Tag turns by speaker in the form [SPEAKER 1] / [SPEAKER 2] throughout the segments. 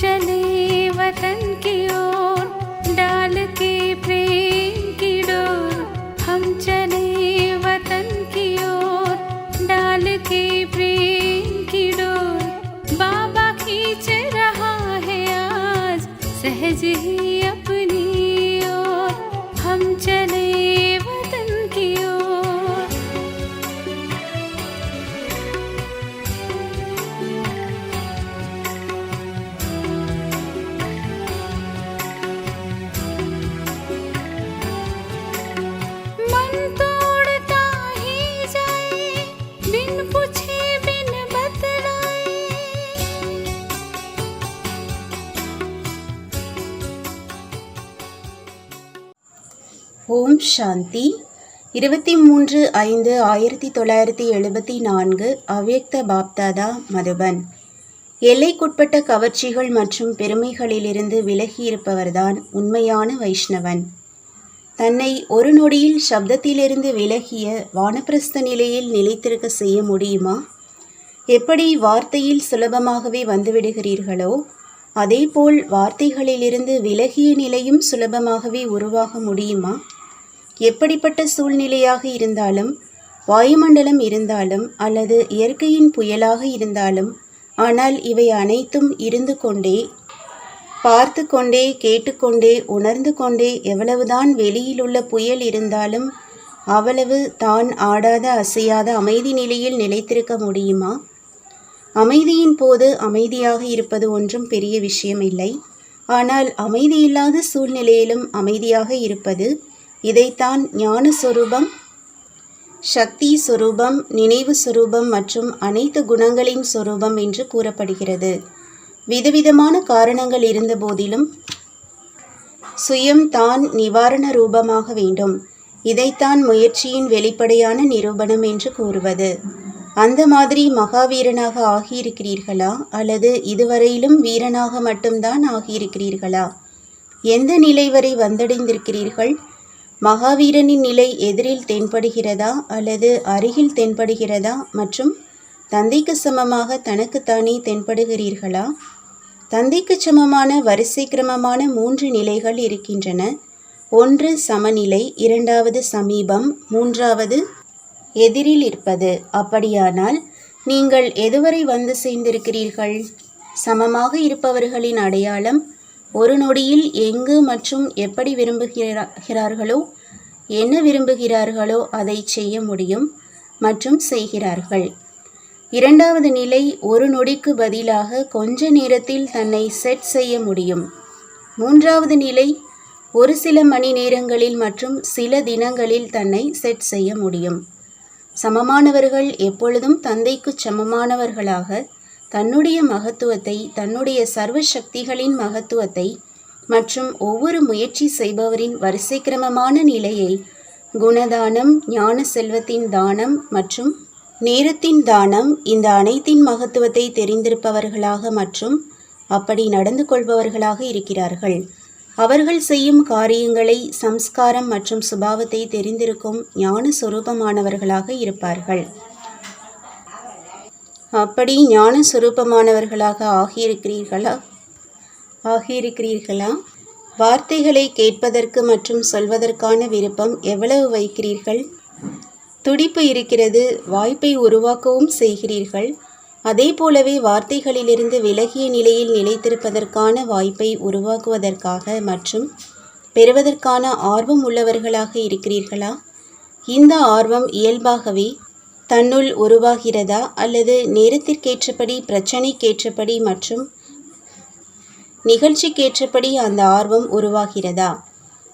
[SPEAKER 1] 这里
[SPEAKER 2] ஓம் சாந்தி. இருபத்தி மூன்று ஐந்து ஆயிரத்தி தொள்ளாயிரத்தி எழுபத்தி நான்கு அவ்யக்த பாப்தாதா மதுபன். எல்லைக்குட்பட்ட கவர்ச்சிகள் மற்றும் பெருமைகளிலிருந்து விலகியிருப்பவர்தான் உண்மையான வைஷ்ணவன். தன்னை ஒரு நொடியில் சப்தத்திலிருந்து விலகிய வானப்பிரஸ்த நிலையில் நிலைத்திருக்க செய்ய முடியுமா? எப்படி வார்த்தையில் சுலபமாகவே வந்துவிடுகிறீர்களோ அதேபோல் வார்த்தைகளிலிருந்து விலகிய நிலையும் சுலபமாகவே உருவாக முடியுமா? எப்படிப்பட்ட சூழ்நிலையாக இருந்தாலும் வாயுமண்டலம் இருந்தாலும் அல்லது இயற்கையின் புயலாக இருந்தாலும் ஆனால் இவை அனைத்தும் இருந்து கொண்டே பார்த்து கொண்டே கேட்டுக்கொண்டே உணர்ந்து கொண்டே எவ்வளவுதான் வெளியிலுள்ள புயல் இருந்தாலும் அவ்வளவு தான் ஆடாத அசையாத அமைதி நிலையில் நிலைத்திருக்க முடியுமா? அமைதியின் போது அமைதியாக இருப்பது ஒன்றும் பெரிய விஷயம் இல்லை ஆனால் அமைதியில்லாத சூழ்நிலையிலும் அமைதியாக இருப்பது இதைத்தான் ஞான சக்தி சொரூபம் நினைவு சொரூபம் மற்றும் அனைத்து குணங்களின் சொரூபம் என்று கூறப்படுகிறது. விதவிதமான காரணங்கள் இருந்த போதிலும் சுயம் தான் நிவாரண ரூபமாக வேண்டும். இதைத்தான் முயற்சியின் வெளிப்படையான நிரூபணம் என்று கூறுவது. அந்த மாதிரி மகாவீரனாக ஆகியிருக்கிறீர்களா? அல்லது இதுவரையிலும் வீரனாக மட்டும்தான் ஆகியிருக்கிறீர்களா? எந்த நிலை வரை வந்தடைந்திருக்கிறீர்கள்? மகாவீரனின் நிலை எதிரில் தென்படுகிறதா அல்லது அருகில் தென்படுகிறதா மற்றும் தந்தைக்கு சமமாக தனக்குத்தானே தென்படுகிறீர்களா? தந்தைக்கு சமமான வரிசை கிரமமான மூன்று நிலைகள் இருக்கின்றன. ஒன்று சமநிலை இரண்டாவது சமீபம் மூன்றாவது எதிரில் இருப்பது. அப்படியானால் நீங்கள் எதுவரை வந்து சேர்ந்திருக்கிறீர்கள்? சமமாக இருப்பவர்களின் அடையாளம் ஒரு நொடியில் எங்கு மற்றும் எப்படி விரும்புகிறார்களோ என்ன விரும்புகிறார்களோ அதை செய்ய முடியும் மற்றும் செய்கிறார்கள். இரண்டாவது நிலை ஒரு நொடிக்கு பதிலாக கொஞ்ச நேரத்தில் தன்னை செட் செய்ய முடியும். மூன்றாவது நிலை ஒரு சில மணி நேரங்களில் மற்றும் சில தினங்களில் தன்னை செட் செய்ய முடியும். சமமானவர்கள் எப்பொழுதும் தந்தைக்கு சமமானவர்களாக தன்னுடைய மகத்துவத்தை தன்னுடைய சர்வ சக்திகளின் மகத்துவத்தை மற்றும் ஒவ்வொரு முயற்சி செய்பவரின் வரிசை கிரமமான நிலையை குணதானம் ஞான செல்வத்தின் தானம் மற்றும் நேரத்தின் தானம் இந்த அனைத்தின் மகத்துவத்தை தெரிந்திருப்பவர்களாக மற்றும் அப்படி நடந்து கொள்பவர்களாக இருக்கிறார்கள். அவர்கள் செய்யும் காரியங்களை சம்ஸ்காரம் மற்றும் சுபாவத்தை தெரிந்திருக்கும் ஞான சுரூபமானவர்களாக இருப்பார்கள். அப்படி ஞான சுரூபமானவர்களாக ஆகியிருக்கிறீர்களா? ஆகியிருக்கிறீர்களா? வார்த்தைகளை கேட்பதற்கு மற்றும் சொல்வதற்கான விருப்பம் எவ்வளவு வைக்கிறீர்கள்? துடிப்பு இருக்கிறது வாய்ப்பை உருவாக்கவும் செய்கிறீர்கள். அதே போலவே வார்த்தைகளிலிருந்து விலகிய நிலையில் நிலைத்திருப்பதற்கான வாய்ப்பை உருவாக்குவதற்காக மற்றும் பெறுவதற்கான ஆர்வம் உள்ளவர்களாக இருக்கிறீர்களா? இந்த ஆர்வம் இயல்பாகவே தன்னுள் உருவாகிறதா அல்லது நேரத்திற்கேற்றபடி பிரச்சனைக்கேற்றபடி மற்றும் நிகழ்ச்சிக்கேற்றபடி அந்த ஆர்வம் உருவாகிறதா?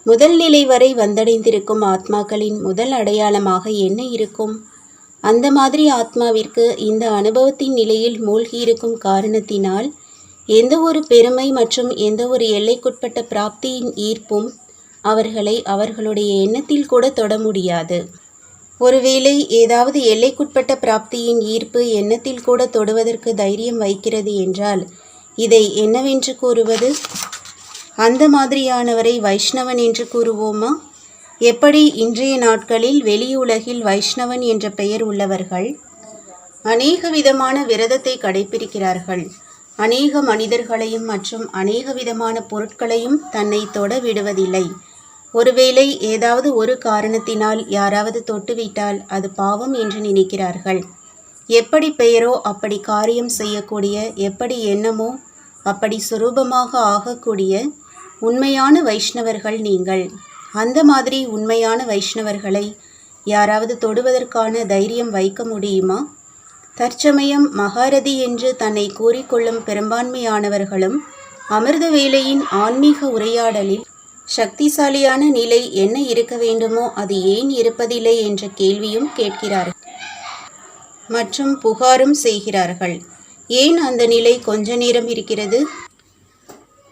[SPEAKER 2] முதல் நிலை வரை வந்தடைந்திருக்கும் ஆத்மாக்களின் முதல் அடையாளமாக என்ன இருக்கும்? அந்த மாதிரி ஆத்மாவிற்கு இந்த அனுபவத்தின் நிலையில் மூழ்கியிருக்கும் காரணத்தினால் எந்த ஒரு பெருமை மற்றும் எந்த ஒரு எல்லைக்குட்பட்ட பிராப்தியின் ஈர்ப்பும் அவர்களை அவர்களுடைய எண்ணத்தில் கூட தொட முடியாது. ஒருவேளை ஏதாவது எல்லைக்குட்பட்ட பிராப்தியின் ஈர்ப்பு எண்ணத்தில் கூட தொடுவதற்கு தைரியம் வைக்கிறது என்றால் இதை என்னவென்று கூறுவது? அந்த மாதிரியானவரை வைஷ்ணவன் என்று கூறுவோமா? எப்படி இன்றைய நாட்களில் வெளியுலகில் வைஷ்ணவன் என்ற பெயர் உள்ளவர்கள் அநேக விதமான விரதத்தை கடைபிடிக்கிறார்கள். அநேக மனிதர்களையும் மற்றும் அநேக விதமான பொருட்களையும் தன்னை தொட விடுவதில்லை. ஒருவேளை ஏதாவது ஒரு காரணத்தினால் யாராவது தொட்டுவிட்டால் அது பாவம் என்று நினைக்கிறார்கள். எப்படி பெயரோ அப்படி காரியம் செய்யக்கூடிய எப்படி எண்ணமோ அப்படி சுரூபமாக ஆகக்கூடிய உண்மையான வைஷ்ணவர்கள் நீங்கள். அந்த மாதிரி உண்மையான வைஷ்ணவர்களை யாராவது தொடுவதற்கான தைரியம் வைக்க முடியுமா? தற்சமயம் மகாரதி என்று தன்னை கூறிக்கொள்ளும் பெரும்பான்மையானவர்களும் அமிர்த வேளையின் ஆன்மீக உரையாடலில் சக்திசாலியான நிலை என்ன இருக்க வேண்டுமோ அது ஏன் இருப்பதில்லை என்ற கேள்வியும் கேட்கிறார்கள். மற்றும் புகாரும் செய்கிறார்கள். ஏன் அந்த நிலை கொஞ்ச நேரம் இருக்கிறது?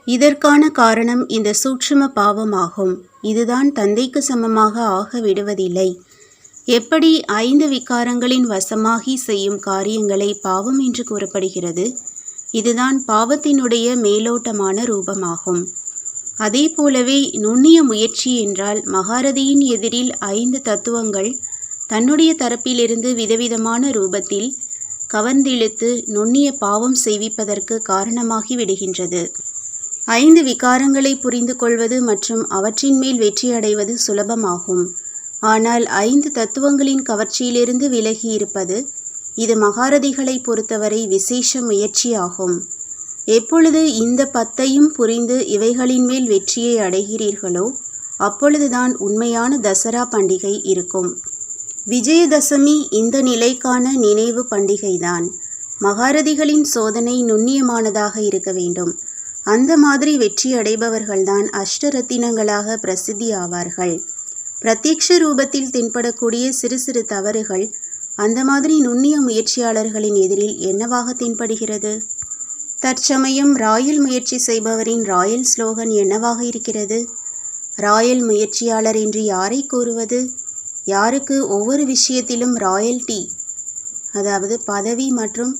[SPEAKER 2] இதற்கான காரணம் இந்த சூட்சும பாவமாகும். இதுதான் தந்தைக்கு சமமாக ஆக விடுவதில்லை. எப்படி ஐந்து விகாரங்களின் வசமாகி செய்யும் காரியங்களை பாவம் என்று கூறப்படுகிறது? இதுதான் பாவத்தினுடைய மேலோட்டமான ரூபமாகும். அதே போலவே நுண்ணிய முயற்சி என்றால் மகாரதியின் எதிரில் ஐந்து தத்துவங்கள் தன்னுடைய தரப்பிலிருந்து விதவிதமான ரூபத்தில் கவர்ந்திழுத்து நுண்ணிய பாவம் செய்விப்பதற்கு காரணமாகி விடுகின்றது. ஐந்து விகாரங்களை புரிந்து கொள்வது மற்றும் அவற்றின் மேல் வெற்றியடைவது சுலபமாகும். ஆனால் ஐந்து தத்துவங்களின் கவர்ச்சியிலிருந்து விலகி இருப்பது இது மகாரதிகளை பொறுத்தவரை விசேஷ முயற்சியாகும். எப்பொழுது இந்த பத்தையும் புரிந்து இவைகளின் மேல் வெற்றியை அடைகிறீர்களோ அப்பொழுதுதான் உண்மையான தசரா பண்டிகை இருக்கும். விஜயதசமி இந்த நிலைக்கான நினைவு பண்டிகைதான். மகாரதிகளின் சோதனை நுண்ணியமானதாக இருக்க வேண்டும். அந்த மாதிரி வெற்றி அடைபவர்கள்தான் அஷ்டரத்தினங்களாக பிரசித்தி ஆவார்கள். பிரத்யக்ஷ ரூபத்தில் தென்படக்கூடிய சிறு சிறு தவறுகள் அந்த மாதிரி நுண்ணிய முயற்சியாளர்களின் எதிரில் என்னவாக தென்படுகிறது? தற்சமயம் ராயல் முயற்சி செய்பவரின் ராயல் ஸ்லோகன் என்னவாக இருக்கிறது? ராயல் முயற்சியாளர் என்று யாரை கூறுவது? யாருக்கு ஒவ்வொரு விஷயத்திலும் ராயல்டி அதாவது பதவி மற்றும்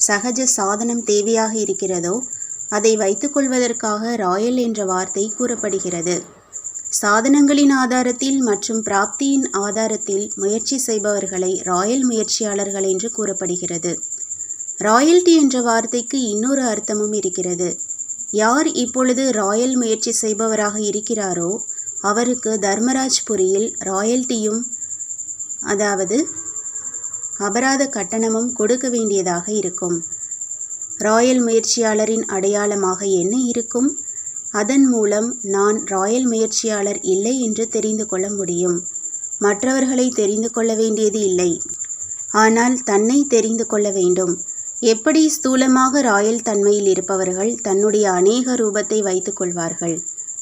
[SPEAKER 2] சகஜ சாதனம் தேவையாக இருக்கிறதோ அதை வைத்துக்கொள்வதற்காக ராயல் என்ற வார்த்தை கூறப்படுகிறது. சாதனங்களின் ஆதாரத்தில் மற்றும் பிராப்தியின் ஆதாரத்தில் முயற்சி செய்பவர்களை ராயல் முயற்சியாளர்கள் என்று கூறப்படுகிறது. ராயல்டி என்ற வார்த்தைக்கு இன்னொரு அர்த்தமும் இருக்கிறது. யார் இப்பொழுது ராயல் முயற்சி செய்பவராக இருக்கிறாரோ அவருக்கு தர்மராஜ்புரியில் ராயல்ட்டியும் அதாவது அபராத கட்டணமும் கொடுக்க வேண்டியதாக இருக்கும். ராயல் முயற்சியாளரின் அடையாளமாக என்ன இருக்கும்? அதன் மூலம் நான் ராயல் முயற்சியாளர் இல்லை என்று தெரிந்து கொள்ள முடியும். மற்றவர்களை தெரிந்து கொள்ள வேண்டியது இல்லை. ஆனால் தன்னை தெரிந்து கொள்ள வேண்டும். எப்படி ஸ்தூலமாக ராயல் தன்மையில் இருப்பவர்கள் தன்னுடைய அநேக ரூபத்தை வைத்துக் கொள்வார்கள்?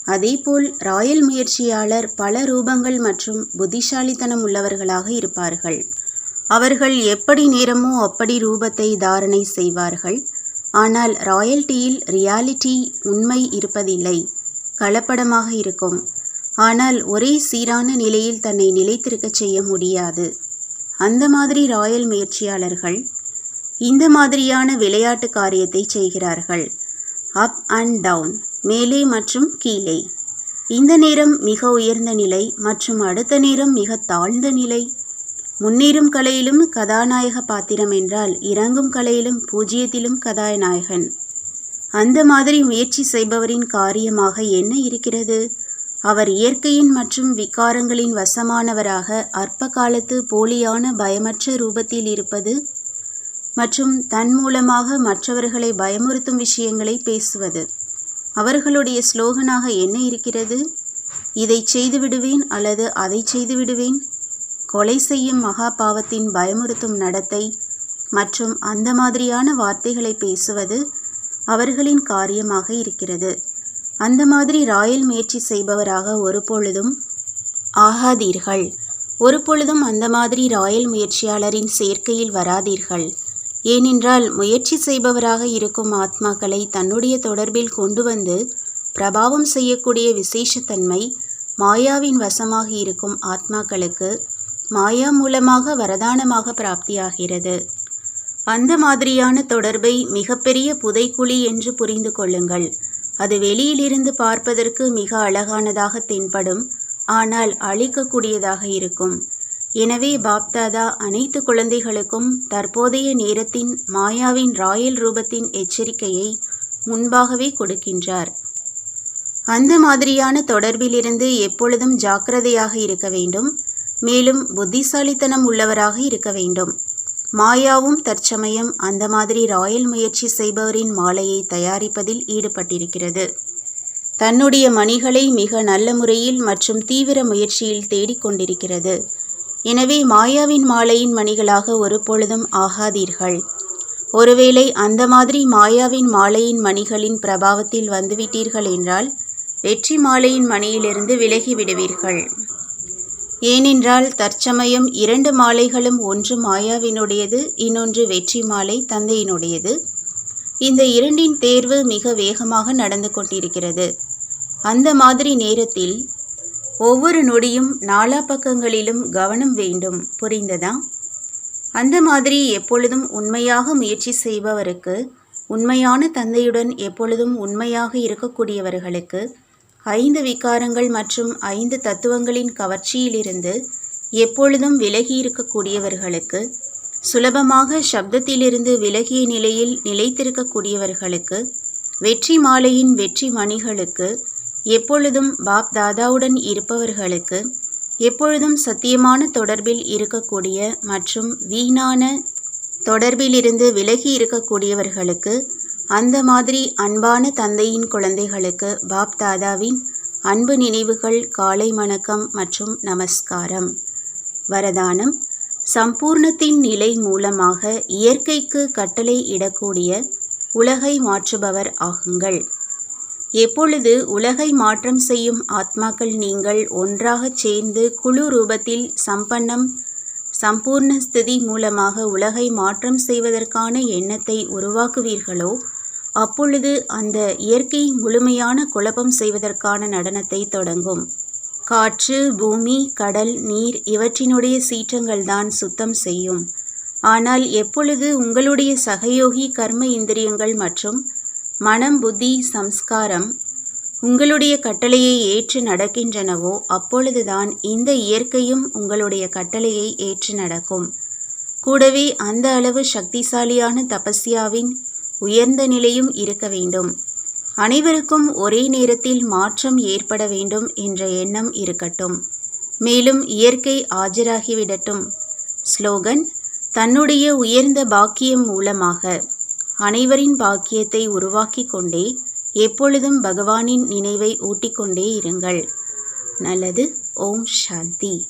[SPEAKER 2] அதேபோல் ராயல் முயற்சியாளர் பல ரூபங்கள் மற்றும் புத்திசாலித்தனம் உள்ளவர்களாக இருப்பார்கள். அவர்கள் எப்படி நேரமோ அப்படி ரூபத்தை தாரணை செய்வார்கள். ஆனால் ராயல்டியில் ரியாலிட்டி உண்மை இருப்பதில்லை கலப்படமாக இருக்கும். ஆனால் ஒரே சீரான நிலையில் தன்னை நிலைத்திருக்கச் செய்ய முடியாது. அந்த மாதிரி ராயல் முயற்சியாளர்கள் இந்த மாதிரியான விளையாட்டு காரியத்தை செய்கிறார்கள். அப் அண்ட் டவுன் மேலே மற்றும் கீழே. இந்த நேரம் மிக உயர்ந்த நிலை மற்றும் அடுத்த நேரம் மிக தாழ்ந்த நிலை. முன்னேறும் கலையிலும் கதாநாயக பாத்திரம் என்றால் இறங்கும் கலையிலும் பூஜ்ஜியத்திலும் கதாநாயகன். அந்த மாதிரி முயற்சி செய்பவரின் காரியமாக என்ன இருக்கிறது? அவர் இயற்கையின் மற்றும் விகாரங்களின் வசமானவராக அற்ப காலத்து போலியான பயமற்ற ரூபத்தில் இருப்பது மற்றும் தன் மூலமாக மற்றவர்களை பயமுறுத்தும் விஷயங்களை பேசுவது. அவர்களுடைய ஸ்லோகனாக என்ன இருக்கிறது? இதை செய்து விடுவேன் அல்லது அதை செய்து விடுவேன் கொலை செய்யும் மகா பாவத்தின் பயமுறுத்தும் நடத்தை மற்றும் அந்த மாதிரியான வார்த்தைகளை பேசுவது அவர்களின் காரியமாக இருக்கிறது. அந்த மாதிரி ராயல் முயற்சி செய்பவராக ஒரு பொழுதும் ஆகாதீர்கள். ஒரு பொழுதும் அந்த மாதிரி ராயல் முயற்சியாளரின் சேர்க்கையில் வராதீர்கள். ஏனென்றால் முயற்சி செய்பவராக இருக்கும் ஆத்மாக்களை தன்னுடைய தொடர்பில் கொண்டு வந்து பிரபாவம் செய்யக்கூடிய விசேஷத்தன்மை மாயாவின் வசமாக இருக்கும் ஆத்மாக்களுக்கு மாயா மூலமாக வரதானமாக பிராப்தியாகிறது. அந்த மாதிரியான தொடர்பை மிகப்பெரிய புதைக்குழி என்று புரிந்து கொள்ளுங்கள். அது வெளியிலிருந்து பார்ப்பதற்கு மிக அழகானதாக தென்படும் ஆனால் அழிக்கக்கூடியதாக இருக்கும். எனவே பாப்தாதா அனைத்து குழந்தைகளுக்கும் தற்போதைய நேரத்தின் மாயாவின் ராயல் ரூபத்தின் எச்சரிக்கையை முன்பாகவே கொடுக்கின்றார். அந்த மாதிரியான தொடர்பிலிருந்து எப்பொழுதும் ஜாக்கிரதையாக இருக்க வேண்டும். மேலும் புத்திசாலித்தனம் உள்ளவராக இருக்க வேண்டும். மாயாவும் தற்சமயம் அந்த மாதிரி ராயல் முயற்சி செய்பவரின் மாலையை தயாரிப்பதில் ஈடுபட்டிருக்கிறது. தன்னுடைய மணிகளை மிக நல்ல முறையில் மற்றும் தீவிர முயற்சியில் தேடிக்கொண்டிருக்கிறது. எனவே மாயாவின் மாலையின் மணிகளாக ஒருபொழுதும் ஆகாதீர்கள். ஒருவேளை அந்த மாதிரி மாயாவின் மாலையின் மணிகளின் பிரபாவத்தில் வந்துவிட்டீர்கள் என்றால் வெற்றி மாலையின் மணியிலிருந்து விலகி விடுவீர்கள். ஏனென்றால் தற்சமயம் இரண்டு மாலைகளும் ஒன்று மாயாவினுடையது இன்னொன்று வெற்றி மாலை தந்தையினுடையது. இந்த இரண்டின் தேர்வு மிக வேகமாக நடந்து கொண்டிருக்கிறது. அந்த மாதிரி நேரத்தில் ஒவ்வொரு நொடியும் நாலா பக்கங்களிலும் கவனம் வேண்டும். புரிந்ததா? அந்த மாதிரி எப்பொழுதும் உண்மையாக முயற்சி செய்பவருக்கு உண்மையான தந்தையுடன் எப்பொழுதும் உண்மையாக இருக்கக்கூடியவர்களுக்கு ஐந்து விகாரங்கள் மற்றும் ஐந்து தத்துவங்களின் கவர்ச்சியிலிருந்து எப்பொழுதும் விலகி இருக்கக்கூடியவர்களுக்கு சுலபமாக சப்தத்திலிருந்து விலகிய நிலையில் நிலைத்திருக்கக்கூடியவர்களுக்கு வெற்றி மாலையின் வெற்றி மணிகளுக்கு எப்பொழுதும் பாப் தாதாவுடன் இருப்பவர்களுக்கு எப்பொழுதும் சத்தியமான தொடர்பில் இருக்கக்கூடிய மற்றும் வீணான தொடர்பிலிருந்து விலகி இருக்கக்கூடியவர்களுக்கு அந்த மாதிரி அன்பான தந்தையின் குழந்தைகளுக்கு பாப் தாதாவின் அன்பு நினைவுகள் காலை வணக்கம் மற்றும் நமஸ்காரம். வரதானம் சம்பூர்ணத்தின் நிலை மூலமாக இயற்கைக்கு கட்டளை இடக்கூடிய உலகை மாற்றுபவர் ஆகுங்கள். எப்பொழுது உலகை மாற்றம் செய்யும் ஆத்மாக்கள் நீங்கள் ஒன்றாகச் சேர்ந்து குழு ரூபத்தில் சம்பன்னம் சம்பூர்ண ஸ்திதி மூலமாக உலகை மாற்றம் செய்வதற்கான எண்ணத்தை உருவாக்குவீர்களோ அப்பொழுது அந்த இயற்கை முழுமையான குழப்பம் செய்வதற்கான நடனத்தை தொடங்கும். காற்று பூமி கடல் நீர் இவற்றினுடைய சீற்றங்கள்தான் சுத்தம் செய்யும். ஆனால் எப்பொழுது உங்களுடைய சகயோகி கர்ம இந்திரியங்கள் மற்றும் மனம் புத்தி சம்ஸ்காரம் உங்களுடைய கட்டளையை ஏற்று நடக்கின்றனவோ அப்பொழுதுதான் இந்த இயற்கையும் உங்களுடைய கட்டளையை ஏற்று நடக்கும். கூடவே அந்த அளவு சக்திசாலியான தபஸ்யாவின் உயர்ந்த நிலையும் இருக்க வேண்டும். அனைவருக்கும் ஒரே நேரத்தில் மாற்றம் ஏற்பட வேண்டும் என்ற எண்ணம் இருக்கட்டும். மேலும் இயற்கை ஆஜராகிவிடட்டும். ஸ்லோகன் தன்னுடைய உயர்ந்த பாக்கியம் மூலமாக. அனைவரின் பாக்கியத்தை உருவாக்கி கொண்டே எப்பொழுதும் பகவானின் நினைவை ஊட்டிக்கொண்டே இருங்கள். நல்லது. ஓம் சாந்தி.